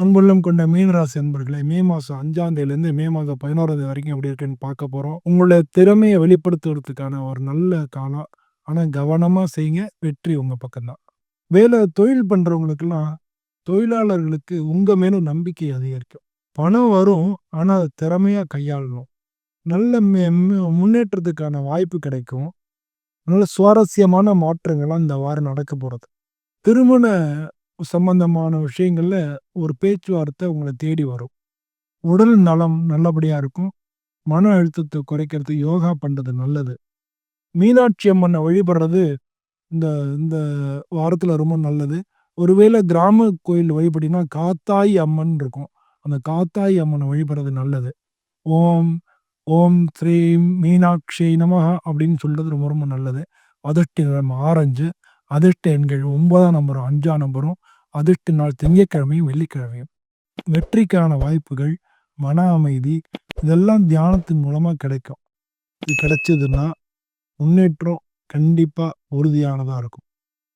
அன்புள்ளம் கொண்ட மீனராசி அன்பர்களே மே மாதம் அஞ்சாம் தேதியிலேருந்து மே மாதம் பதினோராம் தேதி வரைக்கும் எப்படி இருக்குன்னு பார்க்க போகிறோம் உங்களுடைய திறமையை வெளிப்படுத்துவதற்கான ஒரு நல்ல காலம். ஆனால் கவனமாக செய்யுங்க. வெற்றி உங்கள் பக்கம்தான். வேலை தொழில் பண்ணுறவங்களுக்கெல்லாம் தொழிலாளர்களுக்கு உங்கள் மேலும் நம்பிக்கை அதிகரிக்கும். பணம் வரும் ஆனால் அதை திறமையாக கையாளணும். நல்ல மே- முன்னேற்றத்துக்கான வாய்ப்பு கிடைக்கும். நல்ல சுவாரஸ்யமான மாற்றங்கள்லாம் இந்த வாரம் நடக்க போகிறது திருமண சம்பந்தமான விஷயங்களில் ஒரு பேச்சுவார்த்தை உங்களை தேடி வரும். உடல் நலம் நல்லபடியாக இருக்கும். மன அழுத்தத்தை குறைக்கிறது யோகா பண்ணுறது நல்லது. மீனாட்சி அம்மனை வழிபடுறது இந்த இந்த வாரத்தில் ரொம்ப நல்லது. ஒருவேளை கிராம கோயில் வழிபடினா காத்தாய் அம்மன் இருக்கும். அந்த காத்தாய் அம்மனை வழிபடுறது நல்லது. ஓம் ஓம் ஸ்ரீம் மீனாட்சி நமகா அப்படின்னு சொல்றது ரொம்ப ரொம்ப நல்லது. அதிர்ஷ்ட நிறம் ஆரஞ்சு அதிர்ஷ்ட எண்கள் ஒன்பதாம் நம்பரும் அஞ்சாம் நம்பரும் அதிர்ஷ்ட நாள் திங்கட்கிழமையும் வெள்ளிக்கிழமையும். வெற்றிக்கான வாய்ப்புகள் மன அமைதி இதெல்லாம் தியானத்தின் மூலமாக கிடைக்கும். இது கிடைச்சதுன்னா முன்னேற்றம் கண்டிப்பாக உறுதியானதாக இருக்கும்.